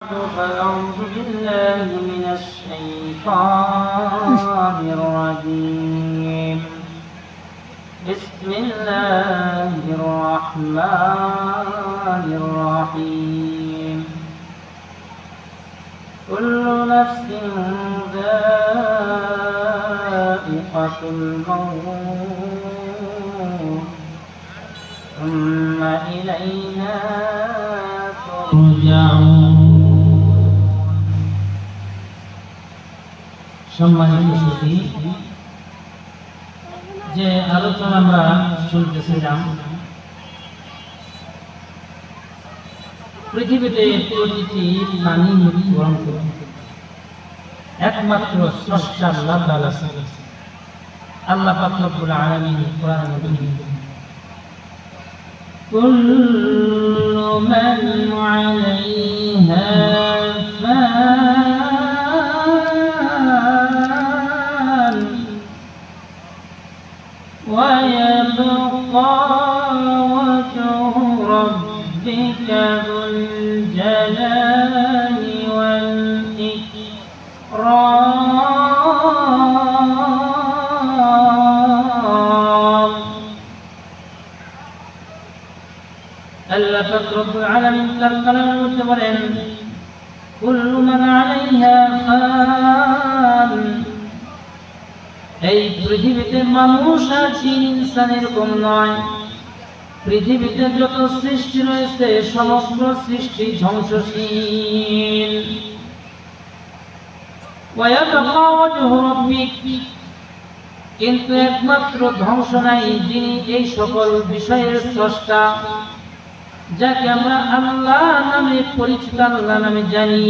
فأعوذ بالله من الشيطان الرجيم. بسم الله الرحمن الرحيم. كل نفس ذائقة الموت. ثم إلينا ترجعون. সম্মানিত যে আলোচনা আমরা শুনতেছিলাম, পৃথিবীতে প্রতিটি প্রাণী মৃত্যুবরণ করে একমাত্র স্রষ্টা আল্লাহ তাআলা আল্লাহ পাক রব্বুল আলামিন কোরআন মধ্যে ربك ذو الجلال والإكرام আল্লাহ পাক রব্বুল আলামিন তার কালামের মধ্যে বলেন কুল্লু মান আলাইহা ফান এই পৃথিবীতে মানুষ আর জিন ইনসান এরকম নয় পৃথিবীতে যত সৃষ্টি রয়েছে, সমগ্র সৃষ্টি ধ্বংসশীল। কিন্তু একমাত্র ধ্বংস নাই, যিনি এই সকল বিষয়ের স্রষ্টা, যাকে আমরা আল্লাহ নামে পরিচিত আল্লাহ নামে জানি।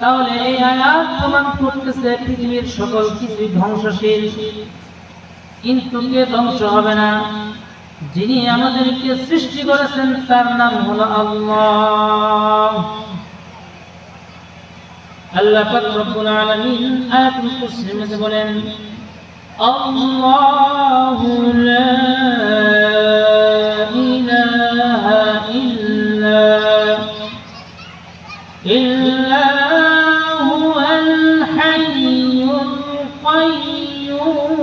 তাহলে এই আয়াত প্রমাণ করতেছে পৃথিবীর সকল কিছুই ধ্বংসশীল। কিন্তু কে ধ্বংস হবে না? যিনি আমাদেরকে সৃষ্টি করেছেন, তার নাম হলো আল্লাহ। আল্লাহ পাক রব্বুল আলামিন আয়াতুল কুরসির বলেন, আল্লাহু লা ইলাহা ইল্লা ইল্লা হুয়াল হাইয়ুল কাইয়্যুম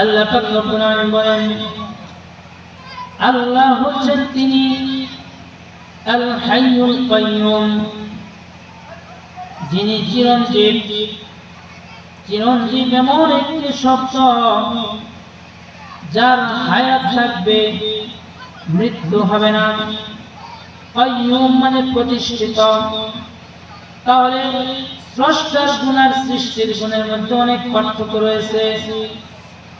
আল্লাহ বলেন, আল্লাহ হচ্ছেন তিনি যিনি চিরঞ্জীব। চিরঞ্জীব এমন একটি শব্দ যার হায়াত থাকবে, মৃত্যু হবে না। কাইয়ুম মানে প্রতিষ্ঠিত। তাহলে স্রষ্টার গুণার সৃষ্টির গুণের মধ্যে অনেক পার্থক্য রয়েছে।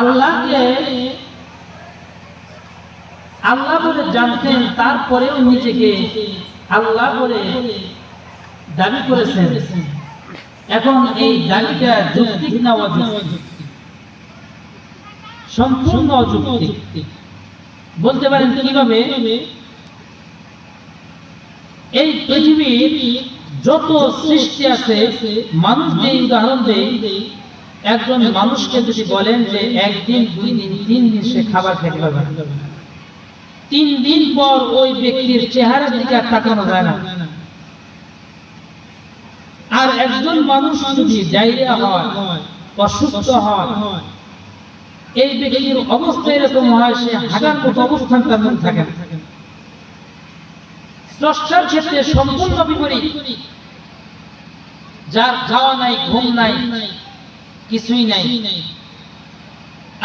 আল্লাহকে আল্লাহ বলে জানতেন, তারপরেও নিজেকে আল্লাহ বলে দাবি করেছেন। এখন এই দাবিটা যৌক্তিক না অযৌক্তিক? সম্পূর্ণ অযৌক্তিক। বলতে পারেন কীভাবে? এই পৃথিবীর যত সৃষ্টি আছে, মানুষ যে উদাহরণ দেয় একজন মানুষকে যদি বলেন যে একদিন দুই দিন তিন দিন সে খাবার খেতে পারবে না, তিন দিন পর ওই ব্যক্তির চেহারার দিকে আর তাকানো যায় না। আর একজন মানুষ যদি ডায়রিয়া হয় অসুস্থ হয় এই ব্যক্তির অবস্থা এরকম হয় সে হাগার মতো অবস্থান তার মধ্যে থাকে স্রষ্টার ক্ষেত্রে সম্পূর্ণ বিপরীত। যার খাওয়া নাই ঘুম নাই কিছুই নাই।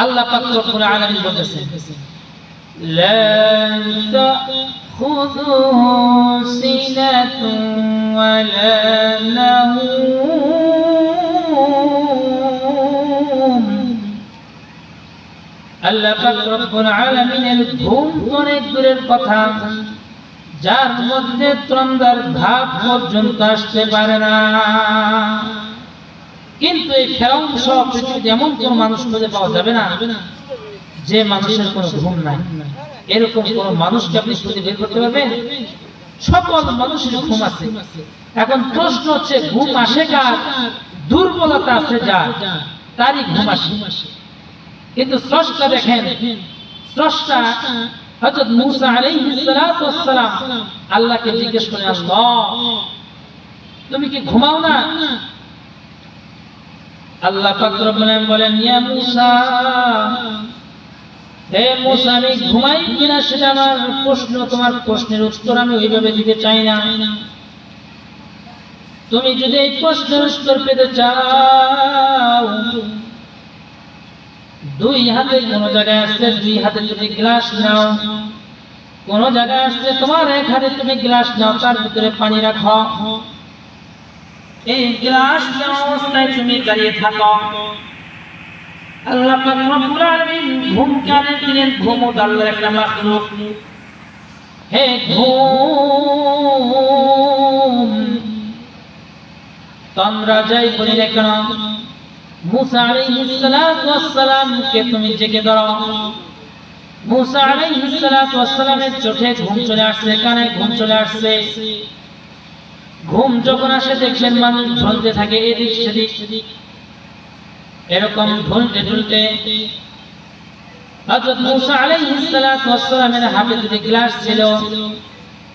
আল্লাহ পাক রব্বুল আলামিন বলেছেন আল্লাহ পাক রব্বুল আলামিনের ঘুম কথা, যার মধ্যে ত্রন্দার ভাব পর্যন্ত আসতে পারে না। কিন্তু এই ফেরাউন সহ পৃথিবীতে এমন কোন মানুষ খুঁজে পাওয়া যাবে না যে মানুষের কোনো ঘুম নাই। এরকম কোন মানুষকে আপনি খুঁজে বের করতে পারবেন? সকল মানুষের ঘুম আছে। এখন প্রশ্ন হচ্ছে, ঘুম আসে কার? দুর্বলতা আছে যার। তারই ঘুম আসে। কিন্তু স্রষ্টা দেখেন, স্রষ্টা হযরত মূসা আলাইহিস সালাতু আল্লাহকে জিজ্ঞেস করে, আল্লাহ, তুমি কি ঘুমাও না? আল্লাহ বলেন হে মূসা, আমি ঘুমাই কিনা সেটা আমার প্রশ্ন, তোমার প্রশ্নের উত্তর আমি ওইভাবে দিতে চাই না। তুমি যদি এই প্রশ্নের উত্তর পেতে চাও, দুই হাতে কোন জায়গায় আসছে দুই হাতে তুমি গ্লাস নাও, কোন জায়গায় আসছে তোমার এক হাতে তুমি গ্লাস নাও, তার ভিতরে পানি রাখো। এই গ্লাস অবস্থায় তুমি দাঁড়িয়ে থাকো। আল্লাহ রব্বুল আলামিন ঘুম কানে দিলেন? ঘুম ও একটা মাখলুক। হে ঘুম। তোমরা যাই বলি না মুসা আলাইহিস সালাতু ওয়াস সালামকে তুমি জেগে ধরো। মুসা আলাইহিস সালাতু ওয়াস সালামের চোখে ঘুম চলে আসছে, কানে ঘুম চলে আসছে। ঘুম যখন আসে, দেখলেন মানুষ ঝলতে থাকে, এদিক সেদিক। এরকম ঢুলতে ঢুলতে হযরত মুসা হাতে গ্লাস ছিল।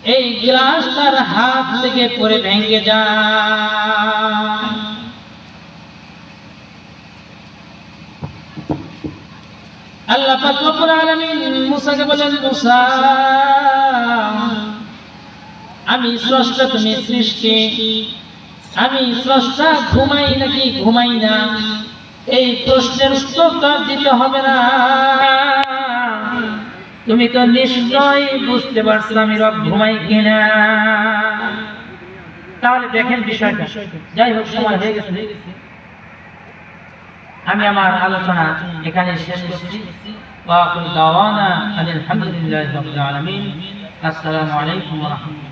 এই গ্লাস তার হাত থেকে পড়ে ভেঙে যায়। আল্লাহ পাক রব্বুল আলামিন মুসাকে বলেন মুসা আমি স্রষ্টা, তুমি সৃষ্টি। আমি স্রষ্টা, ঘুমাই নাকি ঘুমাই না? এই প্রশ্নের উত্তর দিতে হবে না। তুমি তো নিশ্চয় বুঝতে পারছ আমি রব ঘুমাই কিনা। তাহলে দেখেন বিষয়টা। যাই হোক, সময় হয়ে গেছে। আমি আমার আলোচনা এখানে শেষ করছি। ওয়া আলহামদুলিল্লাহি আসসালামু আলাইকুম ওয়া রাহমাতুল্লাহ।